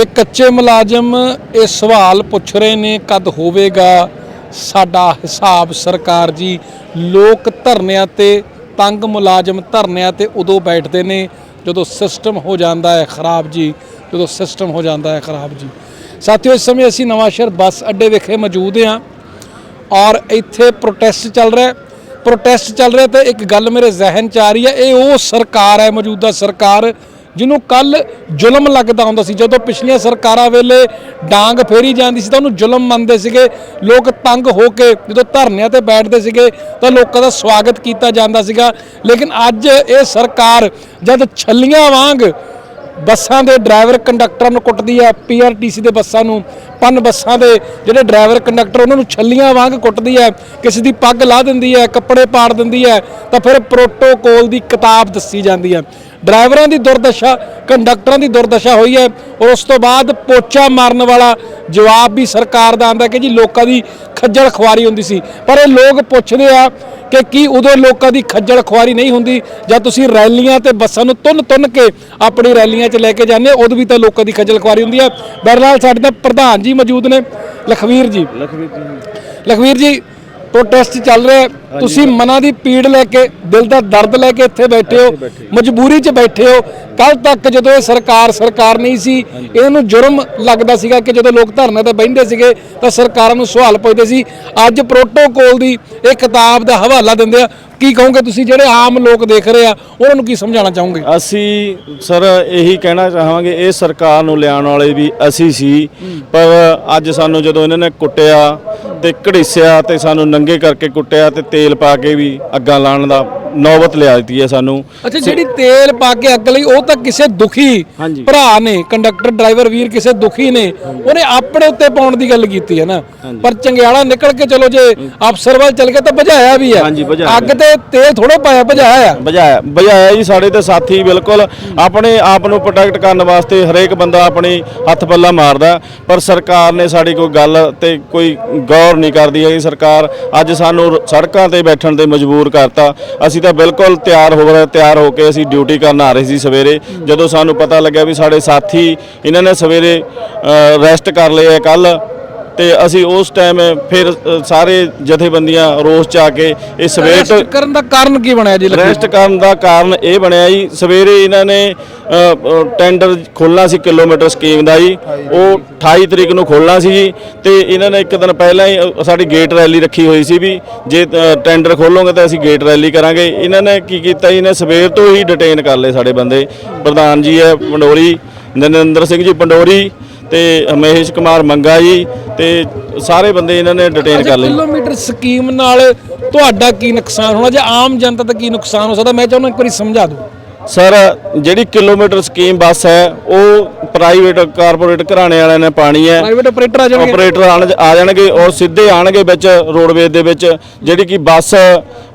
ਕਿ ਕੱਚੇ ਮੁਲਾਜ਼ਮ ਇਹ ਸਵਾਲ ਪੁੱਛ ਰਹੇ ਨੇ, ਕਦ ਹੋਵੇਗਾ? ਸਾਡਾ ਹਿਸਾਬ ਸਰਕਾਰ ਜੀ ਲੋਕ ਧਰਨਿਆਂ ਤੇ, ਤੰਗ ਮੁਲਾਜ਼ਮ ਧਰਨਿਆਂ ਤੇ ਉਦੋਂ ਬੈਠਦੇ ਨੇ, ਜਦੋਂ ਸਿਸਟਮ ਹੋ ਜਾਂਦਾ ਹੈ ਖਰਾਬ ਜੀ, ਜਦੋਂ ਸਿਸਟਮ ਹੋ ਜਾਂਦਾ ਹੈ ਖਰਾਬ ਜੀ। ਸਾਥੀਓ, ਇਸ ਸਮੇਂ ਅਸੀਂ ਨਵਾਂਸ਼ਹਿਰ ਬੱਸ ਅੱਡੇ ਵਿਖੇ ਮੌਜੂਦ ਹਾਂ ਔਰ ਇੱਥੇ ਪ੍ਰੋਟੈਸਟ ਚੱਲ ਰਿਹਾ ਪ੍ਰੋਟੈਸਟ ਚੱਲ ਰਿਹਾ ਤੇ ਇੱਕ ਗੱਲ ਮੇਰੇ ਜ਼ਿਹਨ 'ਚ ਆ ਰਹੀ ਹੈ, ਇਹ ਉਹ ਸਰਕਾਰ ਹੈ, ਮੌਜੂਦਾ ਸਰਕਾਰ ਜਿਹਨੂੰ ਕੱਲ ਜ਼ੁਲਮ ਲੱਗਦਾ ਹੁੰਦਾ ਸੀ, ਜਦੋਂ ਪਿਛਲੀਆਂ ਸਰਕਾਰਾਂ ਵੇਲੇ ਡਾਂਗ ਫੇਰੀ ਜਾਂਦੀ ਸੀ ਤਾਂ ਉਹਨੂੰ ਜ਼ੁਲਮ ਮੰਨਦੇ ਸੀਗੇ। ਲੋਕ ਤੰਗ ਹੋ ਕੇ ਜਦੋਂ ਧਰਨਿਆਂ ਤੇ ਬੈਠਦੇ ਸੀਗੇ ਤਾਂ ਲੋਕਾਂ ਦਾ ਸਵਾਗਤ ਕੀਤਾ ਜਾਂਦਾ ਸੀਗਾ। ਲੇਕਿਨ ਅੱਜ ਇਹ ਸਰਕਾਰ ਜਦ ਛੱਲੀਆਂ ਵਾਂਗ ਬੱਸਾਂ ਦੇ ਡਰਾਈਵਰ ਕੰਡਕਟਰਾਂ ਨੂੰ ਕੁੱਟਦੀ ਹੈ ਪੀਆਰਟੀਸੀ ਦੇ ਬੱਸਾਂ ਨੂੰ, ਪੰਨ ਬੱਸਾਂ ਦੇ ਜਿਹੜੇ ਡਰਾਈਵਰ ਕੰਡਕਟਰ ਉਹਨਾਂ ਨੂੰ ਛੱਲੀਆਂ ਵਾਂਗ ਕੁੱਟਦੀ ਹੈ, ਕਿਸੇ ਦੀ ਪੱਗ ਲਾ ਦਿੰਦੀ ਹੈ, ਕੱਪੜੇ ਪਾੜ ਦਿੰਦੀ ਹੈ, ਤਾਂ ਫਿਰ ਪ੍ਰੋਟੋਕੋਲ ਦੀ ਕਿਤਾਬ ਦੱਸੀ ਜਾਂਦੀ ਹੈ। ਡਰਾਈਵਰਾਂ ਦੀ ਦੁਰਦਸ਼ਾ ਕੰਡਕਟਰਾਂ ਦੀ ਦੁਰਦਸ਼ਾ ਹੋਈ ਹੈ। ਔਰ ਉਸ ਤੋਂ ਬਾਅਦ ਪੋਚਾ ਮਾਰਨ ਵਾਲਾ ਜਵਾਬ ਵੀ ਸਰਕਾਰ ਦਾ ਆਂਦਾ ਕਿ ਜੀ ਲੋਕਾਂ ਦੀ ਖੱਜਲ ਖੁਆਰੀ ਹੁੰਦੀ ਸੀ। ਪਰ ਇਹ ਲੋਕ ਪੁੱਛਦੇ ਆ ਕਿ ਕੀ ਉਦੋਂ ਲੋਕਾਂ ਦੀ ਖੱਜਲ ਖੁਆਰੀ ਨਹੀਂ ਹੁੰਦੀ? ਜਦ ਤੁਸੀਂ ਰੈਲੀਆਂ ਤੇ ਬੱਸਾਂ ਨੂੰ ਤੁੰਨ ਤੁੰਨ ਕੇ ਆਪਣੀ ਰੈਲੀਆਂ 'ਚ ਲੈ ਕੇ ਜਾਂਦੇ ਉਦੋਂ ਵੀ ਤਾਂ ਲੋਕਾਂ ਦੀ ਖੱਜਲ ਖੁਆਰੀ ਹੁੰਦੀ ਹੈ। ਬਰਨਾਲ ਸਾਡੇ ਤਾਂ ਪ੍ਰਧਾਨ ਜੀ ਮੌਜੂਦ ਨੇ। ਲਖਵੀਰ ਜੀ। ਲਖਵੀਰ ਜੀ ਲਖਵੀਰ ਜੀ ਪ੍ਰੋਟੈਸਟ ਚੱਲ ਰਿਹਾ। ਤੁਸੀਂ ਮਨਾਂ ਦੀ ਪੀੜ ਲੈ ਕੇ ਦਿਲ ਦਾ ਦਰਦ ਲੈ ਕੇ ਇੱਥੇ ਬੈਠੇ ਹੋ ਮਜਬੂਰੀ 'ਚ ਬੈਠੇ ਹੋ। ਕੱਲ ਤੱਕ ਜਦੋਂ ਇਹ ਸਰਕਾਰ ਸਰਕਾਰ ਨਹੀਂ ਸੀ ਇਹਨੂੰ ਜੁਰਮ ਲੱਗਦਾ ਸੀਗਾ ਕਿ ਜਦੋਂ ਲੋਕ ਧਰਨੇ ਤੇ ਬੈਠਦੇ ਸੀਗੇ ਤਾਂ ਸਰਕਾਰਾਂ ਨੂੰ ਸਵਾਲ ਪੁੱਛਦੇ ਸੀ ਅੱਜ ਪ੍ਰੋਟੋਕੋਲ ਦੀ ਇਹ ਕਿਤਾਬ ਦਾ ਹਵਾਲਾ ਦਿੰਦੇ ਆ। ਕੀ ਕਹੋਗੇ ਤੁਸੀਂ ਜਿਹੜੇ ਆਮ ਲੋਕ ਦੇਖ ਰਹੇ ਆ ਉਹਨਾਂ ਨੂੰ ਕੀ ਸਮਝਾਉਣਾ ਚਾਹੋਗੇ? ਅਸੀਂ ਸਰ ਇਹੀ ਕਹਿਣਾ ਚਾਹਾਂਗੇ ਇਹ ਸਰਕਾਰ ਨੂੰ ਲਿਆਉਣ ਵਾਲੇ ਵੀ ਅਸੀਂ ਸੀ। ਪਰ ਅੱਜ ਸਾਨੂੰ ਜਦੋਂ ਇਹਨਾਂ ਨੇ ਕੁੱਟਿਆ ਤੇ ਘੜੀਸਿਆ ਤੇ ਸਾਨੂੰ ਨੰਗੇ ਕਰਕੇ ਕੁੱਟਿਆ ਤੇ ਤੇਲ ਪਾ ਕੇ ਵੀ ਅੱਗਾਂ ਲਾਉਣ ਦਾ ਨੌਬਤ ਲਿਆ ਦਿੱਤੀ ਹੈ ਸਾਨੂੰ। ਅੱਛਾ ਜਿਹੜੀ ਤੇਲ ਪਾ ਕੇ ਅੱਗ ਲਈ ਉਹ ਤਾਂ ਕਿਸੇ ਦੁਖੀ ਹਾਂਜੀ। ਭਰਾ ਨੇ ਕੰਡਕਟਰ ਡਰਾਈਵਰ ਵੀਰ ਕਿਸੇ ਦੁਖੀ ਨੇ ਉਹਨੇ ਆਪਣੇ ਉੱਤੇ ਪਾਉਣ ਦੀ ਗੱਲ ਕੀਤੀ ਹੈ ਨਾ। ਪਰ ਚੰਗਿਆੜਾ ਨਿਕਲ ਕੇ ਚਲੋ ਜੇ ਅਫਸਰ ਵੱਲ ਚਲ ਕੇ ਤਾਂ ਭਜਾਇਆ ਵੀ ਹੈ। ਹਾਂਜੀ, ਭਜਾਇਆ ਅੱਗ ਤੇ ਤੇਲ ਥੋੜਾ ਪਾਇਆ ਭਜਾਇਆ ਆ ਬਜਾਇਆ ਬਜਾਇਆ ਜੀ ਸਾਡੇ ਤੇ ਸਾਥੀ ਬਿਲਕੁਲ ਆਪਣੇ ਆਪ ਨੂੰ ਪ੍ਰੋਟੈਕਟ ਕਰਨ ਵਾਸਤੇ ਹਰੇਕ ਬੰਦਾ ਆਪਣੀ ਹੱਥ ਪੱਲਾ ਮਾਰਦਾ ਪਰ ਸਰਕਾਰ ਨੇ ਸਾਡੀ ਕੋਈ ਗੱਲ ਤੇ ਕੋਈ ਗੌਰ ਨਹੀਂ ਕਰਦੀ ਹੈਗੀ। ਸਰਕਾਰ ਅੱਜ ਸਾਨੂੰ ਰ- ਸੜਕਾਂ ਤੇ ਬੈਠਣ ਤੇ ਮਜਬੂਰ ਕਰਤਾ। ਅਸੀਂ ਤਾਂ ਬਿਲਕੁਲ ਤਿਆਰ ਹੋ ਰਹੇ ਤਿਆਰ ਹੋ ਕੇ ਅਸੀਂ ਡਿਊਟੀ ਕਰਨ ਆ ਰਹੇ ਸੀ ਸਵੇਰੇ। ਜਦੋਂ ਸਾਨੂੰ ਪਤਾ ਲੱਗਿਆ ਵੀ ਸਾਡੇ ਸਾਥੀ, ਇਹਨਾਂ ਨੇ ਸਵੇਰੇ ਰੈਸਟ ਕਰ ਲਏ ਕੱਲ ਤੇ ਅਸੀਂ ਉਸ ਟਾਈਮ ਫਿਰ ਸਾਰੇ ਜਥੇਬੰਦੀਆਂ ਰੋਸ ਚ ਆ ਕੇ ਇਹ ਸਵੇਰ ਤੋਂ ਕਰਨ ਦਾ ਕਾਰਨ ਕੀ ਬਣਿਆ ਜੀ? ਰੈਸਟ ਕਰਨ ਦਾ ਕਾਰਨ ਇਹ ਬਣਿਆ ਜੀ ਸਵੇਰੇ ਇਹਨਾਂ ਨੇ ਟੈਂਡਰ ਖੋਲਣਾ ਸੀ ਕਿਲੋਮੀਟਰ ਸਕੀਮ ਦਾ ਜੀ। ਉਹ 28 ਤਰੀਕ ਨੂੰ ਖੋਲਣਾ ਸੀ ਜੀ ਤੇ ਇਹਨਾਂ ਨੇ ਇੱਕ ਦਿਨ ਪਹਿਲਾਂ ਹੀ ਸਾਡੀ ਗੇਟ ਰੈਲੀ ਰੱਖੀ ਹੋਈ ਸੀ ਵੀ ਜੇ ਟੈਂਡਰ ਖੋਲੋਗੇ ਤਾਂ ਅਸੀਂ ਗੇਟ ਰੈਲੀ ਕਰਾਂਗੇ। ਇਹਨਾਂ ਨੇ ਕੀ ਕੀਤਾ ਜੀ ਇਹਨੇ ਸਵੇਰ ਤੋਂ ਹੀ ਡਿਟੇਨ ਕਰ ਲਏ ਸਾਡੇ ਬੰਦੇ। ਪ੍ਰਧਾਨ ਜੀ ਹੈ ਪੰਡੋਰੀ ਨਰਿੰਦਰ ਸਿੰਘ ਜੀ ਪੰਡੋਰੀ ਤੇ ਮਹੇਸ਼ ਕੁਮਾਰ ਮੰਗਾ ਜੀ ਤੇ ਸਾਰੇ ਬੰਦੇ ਇਹਨਾਂ ਨੇ ਡਿਟੇਨ ਕਰ ਲਏ। ਕਿਲੋਮੀਟਰ ਸਕੀਮ ਨਾਲ ਤੁਹਾਡਾ ਕੀ ਨੁਕਸਾਨ ਹੋਣਾ? ਜਾਂ ਆਮ ਜਨਤਾ ਦਾ ਕੀ ਨੁਕਸਾਨ ਹੋ ਸਕਦਾ? ਮੈਂ ਚਾਹੁੰਦਾ ਇੱਕ ਵਾਰੀ ਸਮਝਾ ਦਿਓ। ਸਰ ਜਿਹੜੀ ਕਿਲੋਮੀਟਰ ਸਕੀਮ ਬੱਸ ਹੈ ਉਹ ਪ੍ਰਾਈਵੇਟ ਕਾਰਪੋਰੇਟ ਘਰਾਣੇ ਵਾਲਿਆਂ ਨੇ ਪਾਣੀ ਹੈ। ਪ੍ਰਾਈਵੇਟ ਆਪਰੇਟਰ ਆ ਜਾਣਗੇ। ਆਪਰੇਟਰ ਆ ਜਾਣਗੇ ਔਰ ਸਿੱਧੇ ਆਣਗੇ ਵਿੱਚ ਰੋਡਵੇਜ਼ ਦੇ ਵਿੱਚ ਜਿਹੜੀ ਕਿ ਬੱਸ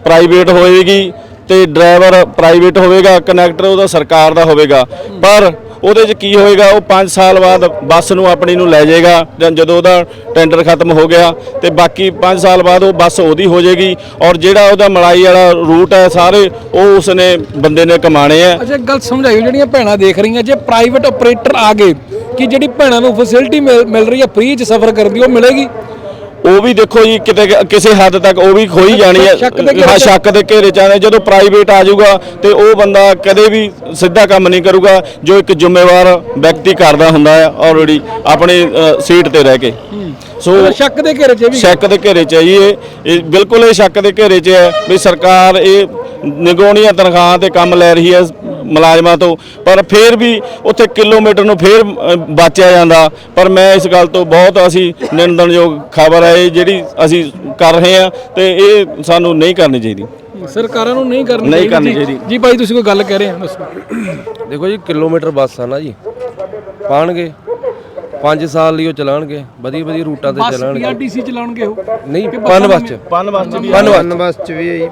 ਪ੍ਰਾਈਵੇਟ ਹੋਏਗੀ ਤੇ ਡਰਾਈਵਰ ਪ੍ਰਾਈਵੇਟ ਹੋਵੇਗਾ ਕਨੈਕਟਰ ਉਹਦਾ ਸਰਕਾਰ ਦਾ ਹੋਵੇਗਾ। ਪਰ ਉਹਦੇ 'ਚ ਕੀ ਹੋਏਗਾ, ਉਹ 5 ਸਾਲ ਬਾਅਦ ਬੱਸ ਨੂੰ ਆਪਣੀ ਨੂੰ ਲੈ ਜਾਏਗਾ, ਜਾਂ ਜਦੋਂ ਉਹਦਾ ਟੈਂਡਰ ਖਤਮ ਹੋ ਗਿਆ, ਤੇ ਬਾਕੀ 5 ਸਾਲ ਬਾਅਦ ਉਹ ਬੱਸ ਉਹਦੀ ਹੋ ਜਾਏਗੀ, ਔਰ ਜਿਹੜਾ ਉਹਦਾ ਮਲਾਈ ਵਾਲਾ ਰੂਟ ਹੈ ਸਾਰੇ, ਉਹ ਉਸਨੇ ਬੰਦੇ ਨੇ ਕਮਾਣੇ ਆ। ਅੱਛਾ, ਇੱਕ ਗੱਲ ਸਮਝਾਇਓ ਜਿਹੜੀਆਂ ਭੈਣਾਂ ਦੇਖ ਰਹੀਆਂ, ਜੇ ਪ੍ਰਾਈਵੇਟ ਆਪਰੇਟਰ ਆ ਗਏ, ਕਿ ਜਿਹੜੀ ਭੈਣਾਂ ਨੂੰ ਫੈਸਿਲਿਟੀ ਮਿਲ ਰਹੀ ਹੈ ਫ੍ਰੀ ਚ ਸਫ਼ਰ ਕਰਨ ਦੀ ਉਹ ਮਿਲੇਗੀ? ਉਹ ਵੀ ਦੇਖੋ ਜੀ ਕਿਤੇ ਕਿਸੇ ਹੱਦ ਤੱਕ ਉਹ ਵੀ ਖੋਈ ਜਾਣੀ ਹੈ। ਸ਼ੱਕ ਦੇ ਘੇਰੇ ਹਾਂ ਚ- ਸ਼ੱਕ ਦੇ ਘੇਰੇ ਚ ਆਣੇ ਜਦੋਂ ਪ੍ਰਾਈਵੇਟ ਆ ਜਾਊਗਾ ਤੇ ਉਹ ਬੰਦਾ ਕਦੇ ਵੀ ਸਿੱਧਾ ਕੰਮ ਨਹੀਂ ਕਰੂਗਾ ਜੋ ਇੱਕ ਜ਼ਿੰਮੇਵਾਰ ਵਿਅਕਤੀ ਕਰਦਾ ਹੁੰਦਾ ਹੈ ਆਲਰੇਡੀ ਆਪਣੀ ਸੀਟ ਤੇ ਰਹਿ ਕੇ। ਸੋ ਸ਼ੱਕ ਦੇ ਘੇਰੇ 'ਚ ਇਹ ਵੀ ਸ਼ੱਕ ਦੇ ਘੇਰੇ ਚ ਹੈ ਜੀ ਇਹ ਇਹ ਬਿਲਕੁਲ ਇਹ ਸ਼ੱਕ ਦੇ ਘੇਰੇ ਚ ਹੈ ਵੀ ਸਰਕਾਰ ਇਹ ਨਿਗੋਣੀਆਂ ਤਨਖਾਹਾਂ ਤੇ ਕੰਮ ਲੈ ਰਹੀ ਹੈ ਮੁਲਾਜ਼ਮਾਂ ਤੋਂ ਪਰ ਫਿਰ ਵੀ ਉੱਥੇ ਕਿਲੋਮੀਟਰ ਨੂੰ ਫਿਰ ਬਾਚਿਆ ਜਾਂਦਾ। ਪਰ ਮੈਂ ਇਸ ਗੱਲ ਤੋਂ ਬਹੁਤ ਅਸੀਂ ਨਿੰਦਣਯੋਗ ਖਬਰ ਹੈ ਇਹ ਜਿਹੜੀ ਅਸੀਂ ਕਰ ਰਹੇ ਹਾਂ ਤੇ ਇਹ ਸਾਨੂੰ ਨਹੀਂ ਕਰਨੀ ਚਾਹੀਦੀ। ਸਰਕਾਰਾਂ ਨੂੰ ਨਹੀਂ ਕਰਨੀ ਨਹੀਂ ਕਰਨੀ ਜੀ। ਚਾਹੀਦੀ। ਜੀ ਭਾਈ ਤੁਸੀਂ ਕੋਈ ਗੱਲ ਕਹਿ ਰਹੇ ਹੋ? ਦੱਸੋ। ਦੇਖੋ ਜੀ ਕਿਲੋਮੀਟਰ ਬੱਸ ਆ ਨਾ ਜੀ। ਪਾਣਗੇ। 5 ਸਾਲ ਲਈ ਉਹ ਚਲਾਣਗੇ ਵਧੀਆ ਵਧੀਆ ਰੂਟਾਂ ਤੇ ਬੱਸ ਚਲਾਣਗੇ ਪੀਆਰਟੀਸੀ ਚਲਾਉਣਗੇ ਉਹ? ਨਹੀਂ ਪਨ ਬੱਸ ਚ। ਪਨ ਵਾਸਤੇ ਵੀ ਪਨ ਬੱਸ ਚ। ਵੀ ਆਈ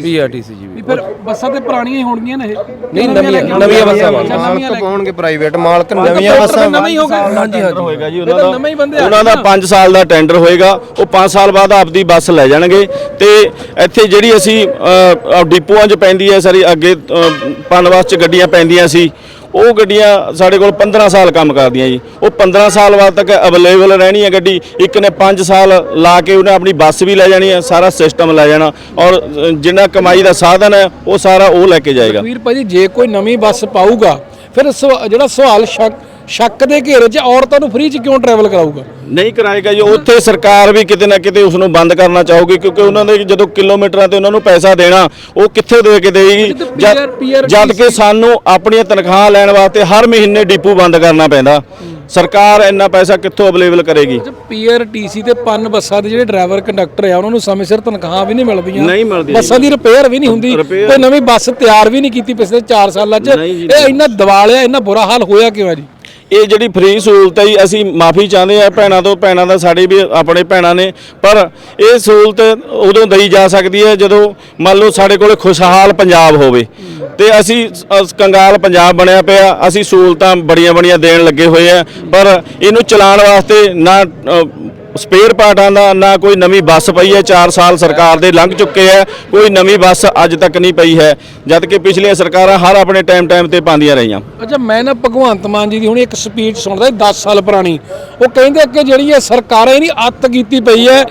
ਪੀਆਰਟੀਸੀ ਜੀ। ਵੀ। ਵੀ ਫਿਰ ਬੱਸਾਂ ਤੇ ਪੁਰਾਣੀਆਂ ਹੀ ਹੋਣਗੀਆਂ ਨੇ ਇਹ? ਨਹੀਂ ਨਵੀਆਂ ਨਵੀਆਂ ਬੱਸਾਂ ਬਣ ਮਾਲਕ ਪਾਉਣਗੇ ਪ੍ਰਾਈਵੇਟ ਮਾਲਕ ਨਵੀਆਂ ਨਵੀਆਂ ਬੱਸਾਂ ਨਵੇਂ ਹੀ ਹੋ ਗਏ। ਹਾਂਜੀ ਹਾਂਜੀ ਹੋਏਗਾ ਜੀ ਉਹਨਾਂ ਦਾ ਨਵੇਂ ਹੀ ਬੰਦੇ ਆ। ਉਹਨਾਂ ਦਾ 5 ਸਾਲ ਦਾ ਟੈਂਡਰ ਹੋਏਗਾ ਉਹ 5 ਸਾਲ ਬਾਅਦ ਆਪਦੀ ਬੱਸ ਲੈ ਜਾਣਗੇ ਤੇ ਇੱਥੇ ਜਿਹੜੀ ਅਸੀਂ ਅ, ਅ, ਡਿਪੂਆਂ 'ਚ ਪੈਂਦੀ ਹੈ ਸਾਰੀ ਅੱਗੇ ਅ, ਪਨਵਾਸ 'ਚ ਗੱਡੀਆਂ ਪੈਂਦੀਆਂ ਸੀ ਉਹ ਗੱਡੀਆਂ ਸਾਡੇ ਕੋਲ 15 ਸਾਲ ਕੰਮ ਕਰਦੀਆਂ ਜੀ। ਉਹ 15 ਸਾਲ ਬਾਅਦ ਤੱਕ ਅਵੇਲੇਬਲ ਰਹਿਣੀ ਹੈ ਗੱਡੀ। ਇੱਕ ਨੇ 5 ਸਾਲ ਲਾ ਕੇ ਉਹਨੇ ਆਪਣੀ ਬੱਸ ਵੀ ਲੈ ਜਾਣੀ ਹੈ ਸਾਰਾ ਸਿਸਟਮ ਲੈ ਜਾਣਾ। ਔਰ ਜਿੰਨਾ ਕਮਾਈ ਦਾ ਸਾਧਨ ਹੈ, ਉਹ ਸਾਰਾ ਉਹ ਲੈ ਕੇ ਜਾਏਗਾ। ਵੀਰ ਭਾਜੀ, ਜੇ ਕੋਈ ਨਵੀਂ ਬੱਸ ਪਾਊਗਾ, ਫਿਰ ਸਵਾ- ਜਿਹੜਾ ਸਵਾਲ ਸ਼ੱਕ ਸ਼ੱਕ ਦੇ ਘੇਰੇ 'ਚ ਔਰਤਾਂ ਨੂੰ ਫ੍ਰੀ 'ਚ ਕਿਉਂ ਟਰੈਵਲ ਕਰਾਊਗਾ? ਨਹੀਂ ਕਰਾਏਗਾ ਜੀ ਉੱਥੇ ਸਰਕਾਰ ਵੀ ਕਿਤੇ ਨਾ ਕਿਤੇ ਉਸ ਨੂੰ ਬੰਦ ਕਰਨਾ ਚਾਹੂਗੀ ਕਿਉਂਕਿ ਉਹਨਾਂ ਦੇ ਜਦੋਂ ਕਿਲੋਮੀਟਰਾਂ ਤੇ ਉਹਨਾਂ ਨੂੰ ਪੈਸਾ ਦੇਣਾ ਉਹ ਕਿੱਥੇ ਦੇ ਕੇ ਦੇਗੀ ਜਦੋਂ ਕਿ ਸਾਨੂੰ ਆਪਣੀਆਂ ਤਨਖਾਹਾਂ ਲੈਣ ਵਾਸਤੇ ਹਰ ਮਹੀਨੇ ਡਿਪੂ ਬੰਦ ਕਰਨਾ ਪੈਂਦਾ। ਸਰਕਾਰ ਇੰਨਾ ਪੈਸਾ ਕਿੱਥੋਂ ਅਵੇਲੇਬਲ ਕਰੇਗੀ? ਪੀਆਰਟੀਸੀ ਤੇ ਪੰਨ ਬੱਸਾਂ ਦੇ ਜਿਹੜੇ ਡਰਾਈਵਰ ਕੰਡਕਟਰ ਆ ਉਹਨਾਂ ਨੂੰ ਸਮੇਂ ਸਿਰ ਤਨਖਾਹਾਂ ਵੀ ਨਹੀਂ ਮਿਲਦੀਆਂ। ਨਹੀਂ ਮਿਲਦੀਆਂ ਬੱਸਾਂ ਦੀ ਰਿਪੇਅਰ ਵੀ ਨਹੀਂ ਹੁੰਦੀ। ਕੋਈ ਨਵੀਂ ਬੱਸ ਤਿਆਰ ਵੀ ਨਹੀਂ ਕੀਤੀ ਪਿਛਲੇ 4 ਸਾਲਾਂ 'ਚ। ਇਹ ਇੰਨਾ ਦਿਵਾਲਿਆ ਇੰਨਾ ਬੁਰਾ ਹਾਲ ਹੋਇਆ ਕਿਉਂ ਜੀ? ਇਹ ਜਿਹੜੀ ਫ੍ਰੀ ਸਹੂਲਤ ਹੈ ਜੀ, ਅਸੀਂ ਮਾਫੀ ਚਾਹੁੰਦੇ ਆ ਭੈਣਾਂ ਤੋਂ, ਭੈਣਾਂ ਦਾ ਸਾਡੇ ਵੀ ਆਪਣੇ ਭੈਣਾਂ ਨੇ, ਪਰ ਇਹ ਸਹੂਲਤ ਉਦੋਂ ਦਈ ਜਾ ਸਕਦੀ ਹੈ ਜਦੋਂ ਮੰਨ ਲਓ ਸਾਡੇ ਕੋਲੇ ਖੁਸ਼ਹਾਲ ਪੰਜਾਬ ਹੋਵੇ। ਤੇ ਅਸੀਂ ਕੰਗਾਲ ਪੰਜਾਬ ਬਣਿਆ ਪਿਆ, ਅਸੀਂ ਸਹੂਲਤਾਂ ਬੜੀਆਂ ਬੜੀਆਂ ਦੇਣ ਲੱਗੇ ਹੋਏ ਆ, ਪਰ ਇਹਨੂੰ ਚਲਾਉਣ ਵਾਸਤੇ ਨਾ ਸਪੇਅਰ ਪਾਰਟਾਂ ਦਾ ਨਾ ਕੋਈ ਨਵੀਂ ਬੱਸ ਪਈ ਹੈ 4 ਸਾਲ ਸਰਕਾਰ ਦੇ ਲੰਘ ਚੁੱਕੇ ਹੈ ਕੋਈ ਨਵੀਂ ਬੱਸ ਅੱਜ ਤੱਕ ਨਹੀਂ ਪਈ ਹੈ ਜਦ ਕਿ ਪਿਛਲੀਆਂ ਸਰਕਾਰਾਂ ਹਰ ਆਪਣੇ ਟਾਈਮ ਟਾਈਮ ਤੇ ਪਾਉਂਦੀਆਂ ਰਹੀਆਂ। ਅੱਛਾ ਮੈਂ ਨਾ ਭਗਵੰਤ ਮਾਨ ਜੀ ਦੀ ਹੁਣ ਇੱਕ ਸਪੀਚ ਸੁਣਦਾ 10 ਸਾਲ ਪੁਰਾਣੀ। ਉਹ ਕਹਿੰਦੇ ਕਿ ਜਿਹੜੀ ਇਹ ਸਰਕਾਰਾਂ ਇਹਨੀ ਅੱਤ ਕੀਤੀ ਪਈ ਹੈ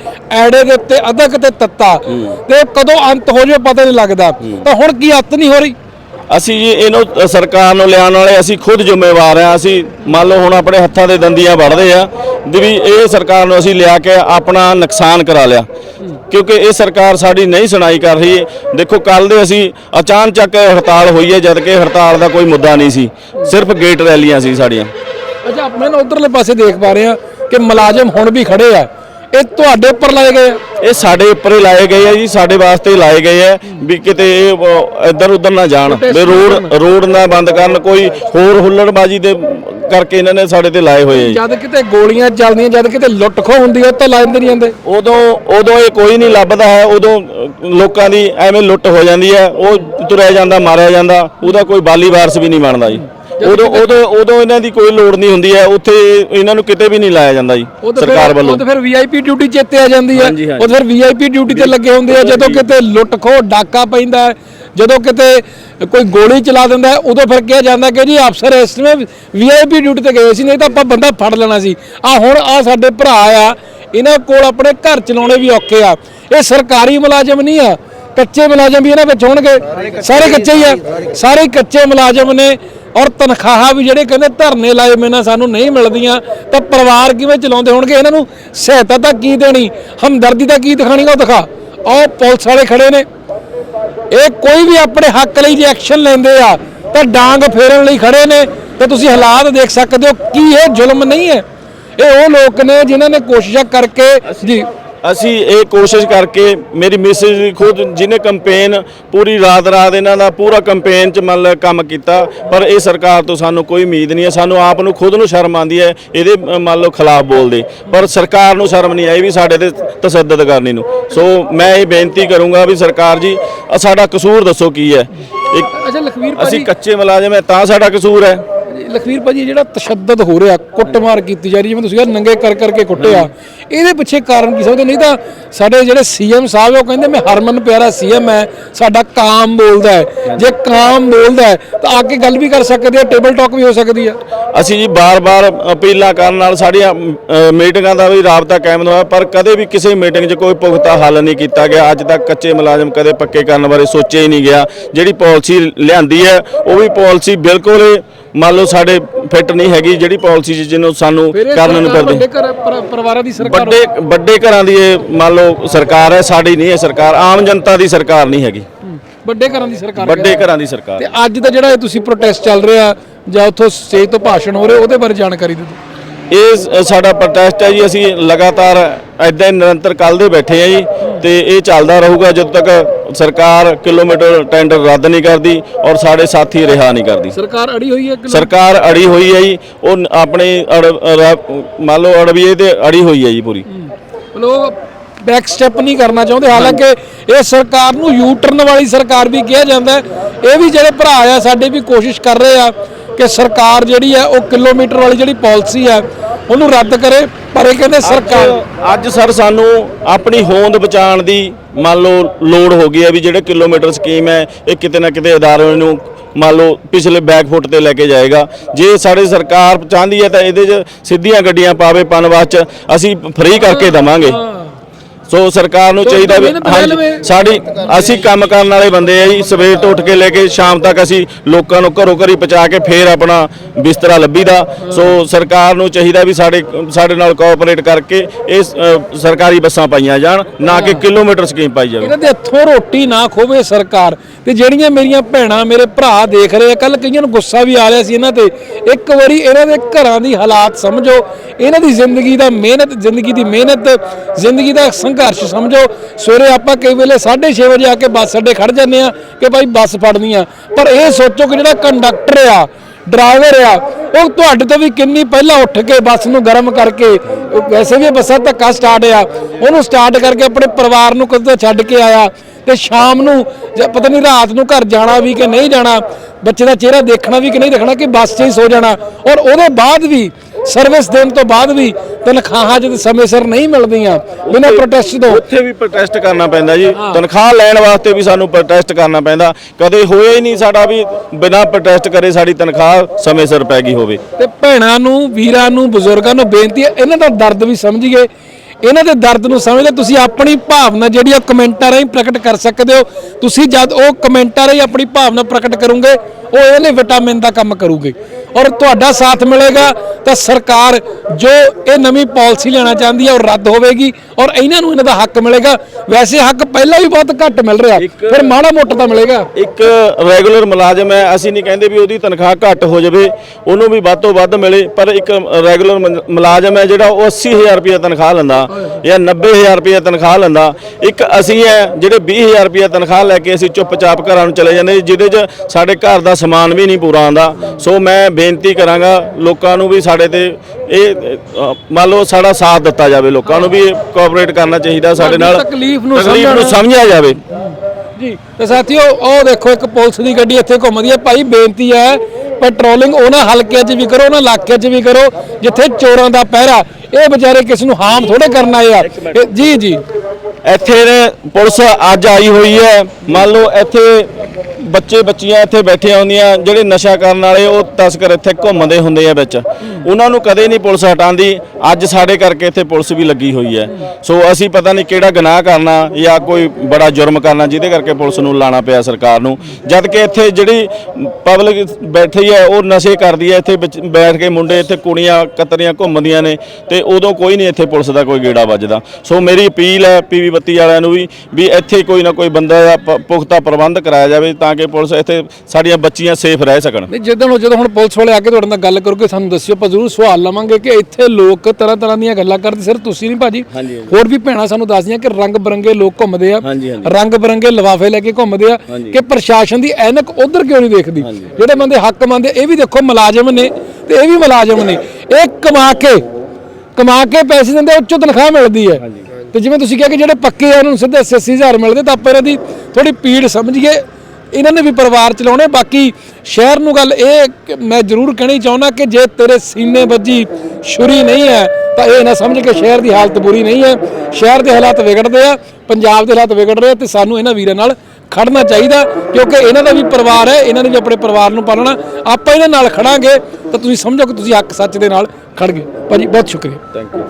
ਐੜੇ ਦੇ ਉੱਤੇ ਅਧਕ ਤੇ ਤੱਤਾ। ਤੇ ਕਦੋਂ ਅੰਤ ਹੋ ਜਾਵੇ ਪਤਾ ਨਹੀਂ ਲੱਗਦਾ। ਤਾਂ ਹੁਣ ਕੀ ਅੱਤ ਨਹੀਂ ਹੋ ਰਹੀ? ਅਸੀਂ ਜੀ ਇਹਨੂੰ ਸਰਕਾਰ ਨੂੰ ਲਿਆਉਣ ਵਾਲੇ ਅਸੀਂ ਖੁਦ ਜ਼ਿੰਮੇਵਾਰ ਆ ਅਸੀਂ ਮੰਨ ਲਓ ਹੁਣ ਆਪਣੇ ਹੱਥਾਂ ਦੇ ਦੰਦੀਆਂ ਵੜਦੇ ਆ ਦੀ ਵੀ ਇਹ ਸਰਕਾਰ ਨੂੰ ਅਸੀਂ ਲਿਆ ਕੇ ਆਪਣਾ ਨੁਕਸਾਨ ਕਰਾ ਲਿਆ। ਕਿਉਂਕਿ ਇਹ ਸਰਕਾਰ ਸਾਡੀ ਨਹੀਂ ਸੁਣਾਈ ਕਰ ਰਹੀ। ਦੇਖੋ ਕੱਲ ਦੇ ਅਸੀਂ ਅਚਾਨਚੱਕ ਹੜਤਾਲ ਹੋਈ ਹੈ, ਜਦ ਕਿ ਹੜਤਾਲ ਦਾ ਕੋਈ ਮੁੱਦਾ ਨਹੀਂ ਸੀ। ਸਿਰਫ ਗੇਟ ਰੈਲੀਆਂ ਸੀ ਸਾਡੀਆਂ। ਅੱਛਾ ਆਪਣੇ ਨਾ ਉਧਰਲੇ ਪਾਸੇ ਦੇਖ ਪਾ ਰਹੇ ਆ ਕਿ ਮੁਲਾਜ਼ਮ ਹੁਣ ਵੀ ਖੜੇ ਆ। ਇਹ ਤੁਹਾਡੇ ਉੱਪਰ ਲਾਏ ਗਏ ਆ? ਇਹ ਸਾਡੇ ਉੱਪਰ ਹੀ ਲਾਏ ਗਏ ਆ ਜੀ ਸਾਡੇ ਵਾਸਤੇ ਹੀ ਲਾਏ ਗਏ ਆ ਵੀ ਕਿਤੇ ਇੱਧਰ ਉੱਧਰ ਨਾ ਜਾਣ। ਵੀ ਰੋਡ ਰੋਡ ਨਾ ਬੰਦ ਕਰਨ ਕੋਈ ਹੋਰ ਹੁੱਲੜਬਾਜੀ ਦੇ ਕਰਕੇ ਇਹਨਾਂ ਨੇ ਸਾਡੇ ਤੇ ਲਾਏ ਹੋਏ ਆ ਜੀ। ਜਦ ਕਿਤੇ ਗੋਲੀਆਂ ਚੱਲਦੀਆਂ ਜਦ ਕਿਤੇ ਲੁੱਟ ਖੋਹ ਹੁੰਦੀ ਹੈ ਤਾਂ ਲਾਉਂਦੇ ਨਹੀਂ ਜਾਂਦੇ। ਉਦੋਂ ਉਦੋਂ ਇਹ ਕੋਈ ਨਹੀਂ ਲੱਭਦਾ ਹੈ ਉਦੋਂ ਲੋਕਾਂ ਦੀ ਐਵੇਂ ਲੁੱਟ ਹੋ ਜਾਂਦੀ ਹੈ ਉਹ ਤੁਰਿਆ ਜਾਂਦਾ ਮਾਰਿਆ ਜਾਂਦਾ ਉਹਦਾ ਕੋਈ ਬਾਲੀ ਵਾਰਸ ਵੀ ਨਹੀਂ ਬਣਦਾ ਜੀ। ਉਦੋਂ ਉਦੋਂ ਉਦੋਂ ਇਹਨਾਂ ਦੀ ਕੋਈ ਲੋੜ ਨਹੀਂ ਹੁੰਦੀ ਹੈ। ਉੱਥੇ ਇਹਨਾਂ ਨੂੰ ਕਿਤੇ ਵੀ ਨਹੀਂ ਲਾਇਆ ਜਾਂਦਾ ਜੀ ਸਰਕਾਰ ਵੱਲੋਂ। ਉਹ ਤਾਂ ਫਿਰ ਵੀਆਈਪੀ ਡਿਊਟੀ ਚੇਤੇ ਆ ਜਾਂਦੀ ਹੈ। ਉਹ ਫਿਰ ਵੀਆਈਪੀ ਡਿਊਟੀ ਤੇ ਲੱਗੇ ਹੁੰਦੇ ਆ। ਜਦੋਂ ਕਿਤੇ ਲੁੱਟ ਖੋਹ ਡਾਕਾ ਪੈਂਦਾ ਜਦੋਂ ਕਿਤੇ ਕੋਈ ਗੋਲੀ ਚਲਾ ਦਿੰਦਾ ਉਦੋਂ ਫਿਰ ਕਿਹਾ ਜਾਂਦਾ ਕਿ ਜੀ ਅਫਸਰ ਇਸ ਸਮੇਂ ਵੀਆਈਪੀ ਡਿਊਟੀ ਤੇ ਗਏ ਸੀ ਨਹੀਂ ਤਾਂ ਆਪਾਂ ਬੰਦਾ ਫੜ ਲੈਣਾ ਸੀ। ਆ ਹੁਣ ਆ ਸਾਡੇ ਭਰਾ ਆ ਇਹਨਾਂ ਕੋਲ ਆਪਣੇ ਘਰ ਚਲਾਉਣੇ ਵੀ ਔਖੇ ਆ। ਇਹ ਸਰਕਾਰੀ ਮੁਲਾਜ਼ਮ ਨਹੀਂ ਆ। ਕੱਚੇ ਮੁਲਾਜ਼ਮ ਵੀ ਇਹਨਾਂ ਵਿੱਚ ਹੋਣਗੇ। ਸਾਰੇ ਕੱਚੇ ਹੀ ਆ। ਸਾਰੇ ਕੱਚੇ ਮੁਲਾਜ਼ਮ ਨੇ ਔਰ ਤਨਖਾਹਾਂ ਵੀ ਜਿਹੜੇ ਕਹਿੰਦੇ ਧਰਨੇ ਲਾਏ ਮੈਨਾਂ ਸਾਨੂੰ ਨਹੀਂ ਮਿਲਦੀਆਂ ਤਾਂ ਪਰਿਵਾਰ ਕਿਵੇਂ ਚਲਾਉਂਦੇ ਹੋਣਗੇ? ਇਹਨਾਂ ਨੂੰ ਸਹਾਇਤਾ ਤਾਂ ਕੀ ਦੇਣੀ? ਹਮਦਰਦੀ ਤਾਂ ਕੀ ਦਿਖਾਣੀ? ਉਹ ਦਿਖਾ। ਉਹ ਪੁਲਿਸ ਵਾਲੇ ਖੜੇ ਨੇ। ਇਹ ਕੋਈ ਵੀ ਆਪਣੇ ਹੱਕ ਲਈ ਜੇ ਐਕਸ਼ਨ ਲੈਂਦੇ ਆ ਤਾਂ ਡਾਂਗ ਫੇਰਨ ਲਈ ਖੜੇ ਨੇ। ਤੇ ਤੁਸੀਂ ਹਾਲਾਤ ਦੇਖ ਸਕਦੇ ਹੋ ਕੀ ਇਹ ਜ਼ੁਲਮ ਨਹੀਂ ਹੈ। ਇਹ ਉਹ ਲੋਕ ਨੇ ਜਿਨ੍ਹਾਂ ਨੇ ਕੋਸ਼ਿਸ਼ਾਂ ਕਰਕੇ ਜੀ। ਅਸੀਂ ਇਹ ਕੋਸ਼ਿਸ਼ ਕਰਕੇ ਮੇਰੀ ਮਿਸਿਸ ਖੁਦ ਜਿਹਨੇ ਕੰਪੇਨ ਪੂਰੀ ਰਾਤ ਰਾਤ ਇਹਨਾਂ ਦਾ ਪੂਰਾ ਕੰਪੇਨ ਚ ਮੰਨ ਲਓ ਕੰਮ ਕੀਤਾ ਪਰ ਇਹ ਸਰਕਾਰ ਤੋਂ ਸਾਨੂੰ ਕੋਈ ਉਮੀਦ ਨਹੀਂ ਹੈ ਸਾਨੂੰ ਆਪ ਨੂੰ ਖੁਦ ਨੂੰ ਸ਼ਰਮ ਆਉਂਦੀ ਹੈ ਇਹਦੇ ਅ, ਮੰਨ ਲਓ ਖਿਲਾਫ ਬੋਲਦੇ। ਪਰ ਸਰਕਾਰ ਨੂੰ ਸ਼ਰਮ ਨਹੀਂ ਆਈ ਵੀ ਸਾਡੇ ਤੇ ਤਸੱਦਦ ਕਰਨੀ ਨੂੰ। ਸੋ ਮੈਂ ਇਹ ਬੇਨਤੀ ਕਰੂੰਗਾ ਵੀ ਸਰਕਾਰ ਜੀ ਅ, ਸਾਡਾ ਕਸੂਰ ਦੱਸੋ ਕੀ ਹੈ। ਇੱਕ ਅੱਛਾ ਲਖਵੀਰ ਅਸੀਂ ਕੱਚੇ ਮੁਲਾਜ਼ਮ ਹੈ ਤਾਂ ਸਾਡਾ ਕਸੂਰ ਹੈ। ਲਖਵੀਰ ਭਾਜੀ ਜਿਹੜਾ ਤਸ਼ੱਦਦ ਹੋ ਰਿਹਾ ਕੁੱਟਮਾਰ ਕੀਤੀ ਜਾ ਰਹੀ ਜਿਵੇਂ ਤੁਸੀਂ ਕਿਹਾ ਨੰਗੇ ਕਰ ਕਰਕੇ ਕੁੱਟਿਆ ਇਹਦੇ ਪਿੱਛੇ ਕਾਰਨ ਕੀ ਸਮਝਦੇ ਨਹੀਂ ਤਾਂ ਸਾਡੇ ਜਿਹੜੇ ਸੀਐਮ ਸਾਹਿਬ ਉਹ ਕਹਿੰਦੇ ਮੈਂ ਹਰਮਨ ਪਿਆਰਾ ਸੀਐਮ ਹੈ ਸਾਡਾ ਕਾਮ ਬੋਲਦਾ ਹੈ। ਜੇ ਕਾਮ ਬੋਲਦਾ ਹੈ ਤਾਂ ਆ ਕੇ ਗੱਲ ਵੀ ਕਰ ਸਕਦੇ ਆ ਟੇਬਲ ਟਾਕ ਵੀ ਹੋ ਸਕਦੀ ਆ। ਅਸੀਂ ਜੀ ਬਾਰ-ਬਾਰ ਅਪੀਲਾਂ ਕਰਨ ਨਾਲ ਸਾਡੀਆਂ ਮੀਟਿੰਗਾਂ ਦਾ ਵੀ ਰਾਬਤਾ ਕਾਇਮ ਹੋਇਆ ਪਰ ਕਦੇ ਵੀ ਕਿਸੇ ਮੀਟਿੰਗ 'ਚ ਕੋਈ ਪੁਖਤਾ ਹੱਲ ਨਹੀਂ ਕੀਤਾ ਗਿਆ। ਅੱਜ ਤੱਕ ਕੱਚੇ ਮੁਲਾਜ਼ਮ ਕਦੇ ਪੱਕੇ ਕਰਨ ਬਾਰੇ ਸੋਚਿਆ ਹੀ ਨਹੀਂ ਗਿਆ। ਜਿਹੜੀ ਪਾਲਿਸੀ ਲਿਆਂਦੀ ਹੈ ਉਹ ਵੀ ਪਾਲਿਸੀ ਬਿਲਕੁਲ ਮੰਨ ਲਓ ਸਾਡੇ ਫਿੱਟ ਨਹੀਂ ਹੈਗੀ ਜਿਹੜੀ ਪਾਲਿਸੀ ਜਿਹਨੂੰ ਸਾਨੂੰ ਕਰਨ ਨੂੰ ਕਰਦੇ ਵੱਡੇ ਘਰ ਪਰ- ਪਰਿਵਾਰਾਂ ਦੀ ਸਰਕਾਰ ਵੱਡੇ ਵੱਡੇ ਘਰਾਂ ਦੀ ਇਹ ਮੰਨ ਲਓ ਸਰਕਾਰ ਹੈ ਸਾਡੀ ਨਹੀਂ ਹੈ ਸਰਕਾਰ ਆਮ ਜਨਤਾ ਦੀ ਸਰਕਾਰ ਨਹੀਂ ਹੈਗੀ। ਵੱਡੇ ਘਰਾਂ ਦੀ ਸਰਕਾਰ ਵੱਡੇ ਘਰਾਂ ਦੀ ਸਰਕਾਰ। ਤੇ ਅੱਜ ਦਾ ਜਿਹੜਾ ਇਹ ਤੁਸੀਂ ਪ੍ਰੋਟੈਸਟ ਚੱਲ ਰਿਹਾ ਜਾਂ ਉੱਥੋਂ ਸਟੇਜ ਤੋਂ ਭਾਸ਼ਣ ਹੋ ਰਿਹਾ ਉਹਦੇ ਬਾਰੇ ਜਾਣਕਾਰੀ ਦਿਓ। ਇਹ ਸਾਡਾ ਪ੍ਰੋਟੈਸਟ ਹੈ ਜੀ ਅਸੀਂ ਲਗਾਤਾਰ ਐਦਾਂ ਹੀ ਨਿਰੰਤਰ ਕੱਲ ਦੇ ਬੈਠੇ ਆ ਜੀ ਤੇ ਇਹ ਚੱਲਦਾ ਰਹੂਗਾ ਜਦੋਂ ਤੱਕ ਸਰਕਾਰ ਕਿਲੋਮੀਟਰ ਟੈਂਡਰ ਰੱਦ ਨਹੀਂ ਕਰਦੀ ਔਰ ਸਾਡੇ ਸਾਥੀ ਰਿਹਾ ਨਹੀਂ ਕਰਦੀ। ਸਰਕਾਰ ਅੜੀ ਹੋਈ ਹੈ ਸਰਕਾਰ ਅੜੀ ਹੋਈ ਹੈ ਜੀ ਉਹ ਆਪਣੇ ਮੰਨ ਲਓ ਅੜਵੀਏ ਤੇ ਅੜੀ ਹੋਈ ਹੈ ਜੀ ਪੂਰੀ। ਲੋਕ ਬੈਕ ਸਟੈਪ ਨਹੀਂ ਕਰਨਾ ਚਾਹੁੰਦੇ ਹਾਲਾਂਕਿ ਇਹ ਸਰਕਾਰ ਨੂੰ ਯੂ ਟਰਨ ਵਾਲੀ ਸਰਕਾਰ ਵੀ ਕਿਹਾ ਜਾਂਦਾ। ਇਹ ਵੀ ਜਿਹੜੇ ਭਰਾ ਆ ਸਾਡੇ ਵੀ ਕੋਸ਼ਿਸ਼ ਕਰ ਰਹੇ ਆ ਕਿ ਸਰਕਾਰ ਜਿਹੜੀ ਹੈ ਉਹ ਕਿਲੋਮੀਟਰ ਵਾਲੀ ਜਿਹੜੀ ਪਾਲਿਸੀ ਹੈ ਉਹਨੂੰ ਰੱਦ ਕਰੇ। ਪਰ ਇਹ ਕਹਿੰਦੇ ਸਰਕਾਰ ਅੱਜ- ਸਰ ਸਾਨੂੰ ਆਪਣੀ ਹੋਂਦ ਬਚਾਉਣ ਦੀ ਮੰਨ ਲਓ ਲੋੜ ਹੋ ਗਈ ਹੈ ਵੀ ਜਿਹੜੇ ਕਿਲੋਮੀਟਰ ਸਕੀਮ ਹੈ ਇਹ ਕਿਤੇ ਨਾ ਕਿਤੇ ਅਦਾਰੇ ਨੂੰ ਮੰਨ ਲਓ ਪਿਛਲੇ ਬੈਕ ਫੁੱਟ ਤੇ ਲੈ ਕੇ ਜਾਏਗਾ। ਜੇ ਸਾਡੇ ਸਰਕਾਰ ਚਾਹੁੰਦੀ ਹੈ ਤਾਂ ਇਹਦੇ 'ਚ ਸਿੱਧੀਆਂ ਗੱਡੀਆਂ ਪਾਵੇ ਪਨਵਾਸ 'ਚ ਅਸੀਂ ਫ੍ਰੀ ਕਰਕੇ ਦਵਾਂਗੇ। ਸੋ ਸਰਕਾਰ ਨੂੰ ਚਾਹੀਦਾ ਵੀ ਹਾਂਜੀ। ਸਾਡੀ ਅਸੀਂ ਕੰਮ ਕਰਨ ਵਾਲੇ ਬੰਦੇ ਆ ਜੀ ਸਵੇਰ ਤੋਂ ਉੱਠ ਕੇ ਲੈ ਕੇ ਸ਼ਾਮ ਤੱਕ ਅਸੀਂ ਲੋਕਾਂ ਨੂੰ ਘਰੋਂ ਘਰੀ ਪਹੁੰਚਾ ਕੇ ਫੇਰ ਆਪਣਾ ਬਿਸਤਰਾ ਲੱਭੀਦਾ। ਸੋ ਸਰਕਾਰ ਨੂੰ ਚਾਹੀਦਾ ਵੀ ਸਾਡੇ ਸਾਡੇ ਨਾਲ ਕੋਆਪਰੇਟ ਕਰਕੇ ਇਹ ਅ, ਸਰਕਾਰੀ ਬੱਸਾਂ ਪਾਈਆਂ ਜਾਣ ਨਾ ਕਿ ਕਿਲੋਮੀਟਰ ਸਕੀਮ ਪਾਈ ਜਾਵੇ। ਇਹਨਾਂ ਦੇ ਹੱਥੋਂ ਰੋਟੀ ਨਾ ਖੋਵੇ ਸਰਕਾਰ ਤੇ ਜਿਹੜੀਆਂ ਮੇਰੀਆਂ ਭੈਣਾਂ ਮੇਰੇ ਭਰਾ ਦੇਖ ਰਹੇ ਆ ਕੱਲ ਕਈਆਂ ਨੂੰ ਗੁੱਸਾ ਵੀ ਆ ਰਿਹਾ ਸੀ ਇਹਨਾਂ ਤੇ। ਇੱਕ ਵਾਰੀ ਇਹਨਾਂ ਦੇ ਘਰਾਂ ਦੀ ਹਾਲਾਤ ਸਮਝੋ। ਇਹਨਾਂ ਦੀ ਜ਼ਿੰਦਗੀ ਦਾ ਮਿਹਨਤ ਜ਼ਿੰਦਗੀ ਦੀ ਮਿਹਨਤ ਜ਼ਿੰਦਗੀ ਦਾ ਸੰਘਰਸ਼ ਸਮਝੋ? ਸਵੇਰੇ ਆਪਾਂ ਕਈ ਵੇਲੇ 6:30 ਵਜੇ ਆ ਕੇ ਬੱਸ ਅੱਡੇ ਖੜ ਜਾਂਦੇ ਆ ਕਿ ਭਾਈ ਬੱਸ ਫੜਨੀ ਆ। ਪਰ ਇਹ ਸੋਚੋ ਕਿ ਜਿਹੜਾ ਕੰਡਕਟਰ ਆ, ਡਰਾਈਵਰ ਆ, ਉਹ ਤੁਹਾਡੇ ਤੋਂ ਵੀ ਕਿੰਨੀ ਪਹਿਲਾਂ ਉੱਠ ਕੇ ਬੱਸ ਨੂੰ ਗਰਮ ਕਰਕੇ ਵੈਸੇ ਵੀ ਬੱਸਾਂ ਧੱਕਾ ਸਟਾਰਟ ਆ। ਉਹਨੂੰ ਸਟਾਰਟ ਕਰਕੇ ਆਪਣੇ ਪਰਿਵਾਰ ਨੂੰ ਕਦੋਂ ਛੱਡ ਕੇ ਆਇਆ। ਤੇ ਸ਼ਾਮ ਨੂੰ ਜਾਂ ਪਤਾ ਨਹੀਂ ਰਾਤ ਨੂੰ ਘਰ ਜਾਣਾ ਵੀ ਕਿ ਨਹੀਂ ਜਾਣਾ ਬੱਚੇ ਦਾ ਚਿਹਰਾ ਦੇਖਣਾ ਵੀ ਕਿ ਨਹੀਂ ਦੇਖਣਾ ਕਿ ਬੱਸ 'ਚ ਹੀ ਸੋ ਜਾਣਾ। ਔਰ ਉਹਦੇ ਬਾਅਦ ਵੀ ਸਰਵਿਸ ਦੇਣ ਤੋਂ ਬਾਅਦ ਵੀ ਤਨਖਾਹਾਂ ਜਦ ਸਮੇਂ ਸਿਰ ਨਹੀਂ ਮਿਲਦੀਆਂ ਬਿਨਾਂ ਪ੍ਰੋਟੈਸਟ ਤੋਂ। ਉੱਥੇ ਵੀ ਪ੍ਰੋਟੈਸਟ ਕਰਨਾ ਪੈਂਦਾ ਜੀ। ਤਨਖਾਹ ਲੈਣ ਵਾਸਤੇ ਵੀ ਸਾਨੂੰ ਪ੍ਰੋਟੈਸਟ ਕਰਨਾ ਪੈਂਦਾ। ਕਦੇ ਹੋਇਆ ਹੀ ਨਹੀਂ ਸਾਡਾ ਵੀ ਬਿਨਾਂ ਪ੍ਰੋਟੈਸਟ ਕਰੇ ਸਾਡੀ ਤਨਖਾਹ ਸਮੇਂ ਸਿਰ ਪੈ ਗਈ ਹੋਵੇ। ਤੇ ਭੈਣਾਂ ਨੂੰ ਵੀਰਾਂ ਨੂੰ ਬਜ਼ੁਰਗਾਂ ਨੂੰ ਬੇਨਤੀ ਹੈ ਇਹਨਾਂ ਦਾ ਦਰਦ ਵੀ ਸਮਝੀਏ। ਇਹਨਾਂ ਦੇ ਦਰਦ ਨੂੰ ਸਮਝਦੇ ਤੁਸੀਂ ਆਪਣੀ ਭਾਵਨਾ ਜਿਹੜੀ ਉਹ ਕਮੈਂਟਾਂ ਰਾਹੀਂ ਪ੍ਰਗਟ ਕਰ ਸਕਦੇ ਹੋ। ਤੁਸੀਂ ਜਦ ਉਹ ਕਮੈਂਟਾਂ ਰਾਹੀਂ ਆਪਣੀ ਭਾਵਨਾ ਪ੍ਰਗਟ ਕਰੋਗੇ, ਉਹ ਇਹਨੇ ਵਿਟਾਮਿਨ ਦਾ ਕੰਮ ਕਰੂਗੇ। ਔਰ ਤੁਹਾਡਾ ਸਾਥ ਮਿਲੇਗਾ ਤਾਂ ਸਰਕਾਰ ਜੋ ਇਹ ਨਵੀਂ ਪਾਲਿਸੀ ਲੈਣਾ ਚਾਹੁੰਦੀ ਹੈ ਉਹ ਰੱਦ ਹੋਵੇਗੀ। ਔਰ ਇਹਨਾਂ ਨੂੰ ਇਹਨਾਂ ਦਾ ਹੱਕ ਮਿਲੇਗਾ। ਵੈਸੇ ਹੱਕ ਪਹਿਲਾਂ ਵੀ ਬਹੁਤ ਘੱਟ ਮਿਲ ਰਿਹਾ ਫਿਰ ਮਾੜਾ ਮੋਟਾ ਤਾਂ ਮਿਲੇਗਾ। ਇੱਕ ਰੈਗੂਲਰ ਮੁਲਾਜ਼ਮ ਹੈ ਅਸੀਂ ਨਹੀਂ ਕਹਿੰਦੇ ਵੀ ਉਹਦੀ ਤਨਖਾਹ ਘੱਟ ਹੋ ਜਾਵੇ ਉਹਨੂੰ ਵੀ ਵੱਧ ਤੋਂ ਵੱਧ ਮਿਲੇ ਪਰ ਇੱਕ ਰੈਗੂਲਰ ਮੁਲਾਜ਼ਮ ਹੈ ਜਿਹੜਾ ਉਹ 80000 ਰੁਪਏ ਤਨਖਾਹ ਲੈਂਦਾ ਜਾਂ 90000 ਰੁਪਏ ਤਨਖਾਹ ਲੈਂਦਾ। ਇੱਕ ਅਸੀਂ ਹੈ ਜਿਹੜੇ 20000 ਰੁਪਏ ਤਨਖਾਹ ਲੈ ਕੇ ਅਸੀਂ ਚੁੱਪਚਾਪ ਘਰਾਂ ਨੂੰ ਚਲੇ ਜਾਂਦੇ ਜਿਹਦੇ 'ਚ ਸਾਡੇ ਘਰ ਦਾ ਸਮਾਨ ਵੀ ਨਹੀਂ ਪੂਰਾ ਆਉਂਦਾ। ਸੋ ਮੈਂ ਬੇਨਤੀ ਕਰਾਂਗਾ ਲੋਕਾਂ ਨੂੰ ਵੀ ਸਾਡੇ ਤੇ ਇਹ ਮੰਨ ਲਓ ਸਾਡਾ ਸਾਥ ਦਿੱਤਾ ਜਾਵੇ ਲੋਕਾਂ ਨੂੰ ਵੀ ਕੋਆਪਰੇਟ ਕਰਨਾ ਚਾਹੀਦਾ ਸਾਡੇ ਨਾਲ। ਤਕਲੀਫ ਨੂੰ। ਸਮਝਿਆ ਜਾਵੇ। ਜੀ ਤੇ ਸਾਥੀਓ ਉਹ ਦੇਖੋ ਇੱਕ ਪੁਲਿਸ ਦੀ ਗੱਡੀ ਇੱਥੇ ਘੁੰਮਦੀ ਹੈ ਭਾਈ ਬੇਨਤੀ ਹੈ ਪੈਟਰੋਲਿੰਗ ਉਹਨਾਂ ਹਲਕਿਆਂ 'ਚ ਵੀ ਕਰੋ ਉਹਨਾਂ ਇਲਾਕਿਆਂ 'ਚ ਵੀ ਕਰੋ ਜਿੱਥੇ ਚੋਰਾਂ ਦਾ ਪਹਿਰਾ। ਇਹ ਵਿਚਾਰੇ ਕਿਸ ਨੂੰ ਹਾਰਮ ਥੋੜੇ ਕਰਨ ਇਹ- ਜੀ ਜੀ। ਇੱਥੇ ਨੇ ਪੁਲਿਸ ਅੱਜ ਆਈ ਹੋਈ ਹੈ। ਮੰਨ ਲਓ ਇੱਥੇ ਬੱਚੇ ਬੱਚੀਆਂ ਇੱਥੇ ਬੈਠੀਆਂ ਹੁੰਦੀਆਂ, ਜਿਹੜੇ ਨਸ਼ਾ ਕਰਨ ਵਾਲੇ, ਉਹ ਤਸਕਰ ਇੱਥੇ ਘੁੰਮਦੇ ਹੁੰਦੇ ਆ ਵਿੱਚ। ਉਹਨਾਂ ਨੂੰ ਕਦੇ ਨਹੀਂ ਪੁਲਿਸ ਹਟਾਉਂਦੀ, ਅੱਜ ਸਾਡੇ ਕਰਕੇ ਇੱਥੇ ਪੁਲਿਸ ਵੀ ਲੱਗੀ ਹੋਈ ਹੈ। ਸੋ ਅਸੀਂ ਪਤਾ ਨਹੀਂ ਕਿਹੜਾ ਗੁਨਾਹ ਕਰਨਾ ਜਾਂ ਕੋਈ ਬੜਾ ਜੁਰਮ ਕਰਨਾ, ਜਿਹਦੇ ਕਰਕੇ ਪੁਲਿਸ ਨੂੰ ਲਾਣਾ ਪਿਆ ਸਰਕਾਰ ਨੂੰ। ਜਦ ਕਿ ਇੱਥੇ ਜਿਹੜੀ ਪਬਲਿਕ ਬੈਠੀ ਹੈ, ਉਹ ਨਸ਼ੇ ਕਰਦੀ ਹੈ, ਇੱਥੇ ਵਿੱਚ ਬੈਠ ਕੇ ਮੁੰਡੇ ਇੱਥੇ ਕੁੜੀਆਂ ਕਤਰੀਆਂ ਘੁੰਮਦੀਆਂ ਨੇ, ਤੇ ਉਦੋਂ ਕੋਈ ਨਹੀਂ ਇੱਥੇ ਪੁਲਿਸ ਦਾ ਕੋਈ ਗੇੜਾ ਵੱਜਦਾ। ਸੋ ਮੇਰੀ ਅਪੀਲ ਹੈ, ਪੀਵੀ ਬੱਤੀ ਵਾਲਿਆਂ ਨੂੰ ਵੀ ਵੀ ਇੱਥੇ ਕੋਈ ਨਾ ਕੋਈ ਬੰਦਾ ਦਾ ਪ- ਪੁਖਤਾ ਪ੍ਰਬੰਧ ਕਰਾਇਆ ਜਾਵੇ, ਤਾਂ ਕਿ ਪੁਲਿਸ ਇੱਥੇ ਸਾਡੀਆਂ ਬੱਚੀਆਂ ਸੇਫ ਰਹਿ ਸਕਣ। ਨਹੀਂ ਜਦੋਂ ਜਦੋਂ ਹੁਣ ਪੁਲਿਸ ਵਾਲੇ ਆ ਕੇ ਤੁਹਾਡੇ ਨਾਲ ਗੱਲ ਕਰੋਗੇ ਸਾਨੂੰ ਦੱਸਿਓ ਆਪਾਂ ਜ਼ਰੂਰ ਸਵਾਲ ਲਵਾਂਗੇ ਕਿ ਇੱਥੇ ਲੋਕ ਤਰ੍ਹਾਂ ਤਰ੍ਹਾਂ ਦੀਆਂ ਗੱਲਾਂ ਕਰਦੇ ਸਿਰ ਤੁਸੀਂ ਨਹੀਂ ਭਾਜੀ? ਹੋਰ ਵੀ ਭੈਣਾਂ ਸਾਨੂੰ ਦੱਸਦੀਆਂ ਕਿ ਰੰਗ ਬਰੰਗੇ ਲੋਕ ਘੁੰਮਦੇ ਆ। ਰੰਗ ਬਰੰਗੇ ਲਿਫਾਫੇ ਲੈ ਕੇ ਘੁੰਮਦੇ ਆ। ਕਿ ਪ੍ਰਸ਼ਾਸਨ ਦੀ ਐਨਕ ਉਧਰ ਕਿਉਂ ਨਹੀਂ ਦੇਖਦੀ? ਜਿਹੜੇ ਬੰਦੇ ਹੱਕ ਮੰਨਦੇ ਇਹ ਵੀ ਦੇਖੋ ਮੁਲਾਜ਼ਮ ਨੇ ਤੇ ਇਹ ਵੀ ਮੁਲਾਜ਼ਮ ਨੇ। ਇਹ ਕਮਾ ਕੇ ਕਮਾ ਕੇ ਪੈਸੇ ਦਿੰਦੇ ਉੱਚੋਂ ਤਨਖਾਹ ਮਿਲਦੀ ਹੈ। ਤੇ ਜਿਵੇਂ ਤੁਸੀਂ ਕਿਹਾ ਕਿ ਜਿਹੜੇ ਪੱਕੇ ਆ ਉਹਨਾਂ ਨੂੰ ਸਿੱਧੇ 80000 ਮਿਲਦੇ ਤਾਂ ਆਪਾਂ ਇਹਨਾਂ ਦੀ ਥੋੜੀ ਪੀੜ ਸਮਝੀਏ। ਇਹਨਾਂ ਨੇ ਵੀ ਪਰਿਵਾਰ ਚਲਾਉਣੇ, ਬਾਕੀ ਸ਼ਹਿਰ ਨੂੰ ਗੱਲ ਇਹ ਮੈਂ ਜ਼ਰੂਰ ਕਹਿਣੀ ਚਾਹੁੰਦਾ ਕਿ ਜੇ ਤੇਰੇ ਸੀਨੇ ਵੱਜੀ ਛੁਰੀ ਨਹੀਂ ਹੈ, ਤਾਂ ਇਹ ਨਾ ਸਮਝ ਕੇ ਸ਼ਹਿਰ ਦੀ ਹਾਲਤ ਬੁਰੀ ਨਹੀਂ ਹੈ। ਸ਼ਹਿਰ ਦੇ ਹਾਲਾਤ ਵਿਗੜਦੇ ਆ, ਪੰਜਾਬ ਦੇ ਹਾਲਾਤ ਵਿਗੜ ਰਹੇ ਆ ਤੇ ਸਾਨੂੰ ਇਹਨਾਂ ਵੀਰਾਂ ਨਾਲ ਖੜਨਾ ਚਾਹੀਦਾ, ਕਿਉਂਕਿ ਇਹਨਾਂ ਦਾ ਵੀ ਪਰਿਵਾਰ ਹੈ, ਇਹਨਾਂ ਨੇ ਵੀ ਆਪਣੇ ਪਰਿਵਾਰ ਨੂੰ ਪਾਲਣਾ। ਆਪਾਂ ਇਹਨਾਂ ਨਾਲ ਖੜਾਂਗੇ, ਤਾਂ ਤੁਸੀਂ ਸਮਝੋ ਕਿ ਤੁਸੀਂ ਹੱਕ ਸੱਚ ਦੇ ਨਾਲ ਖੜ ਗਏ। ਭਾਜੀ, ਬਹੁਤ ਸ਼ੁਕਰੀਆ। Thank you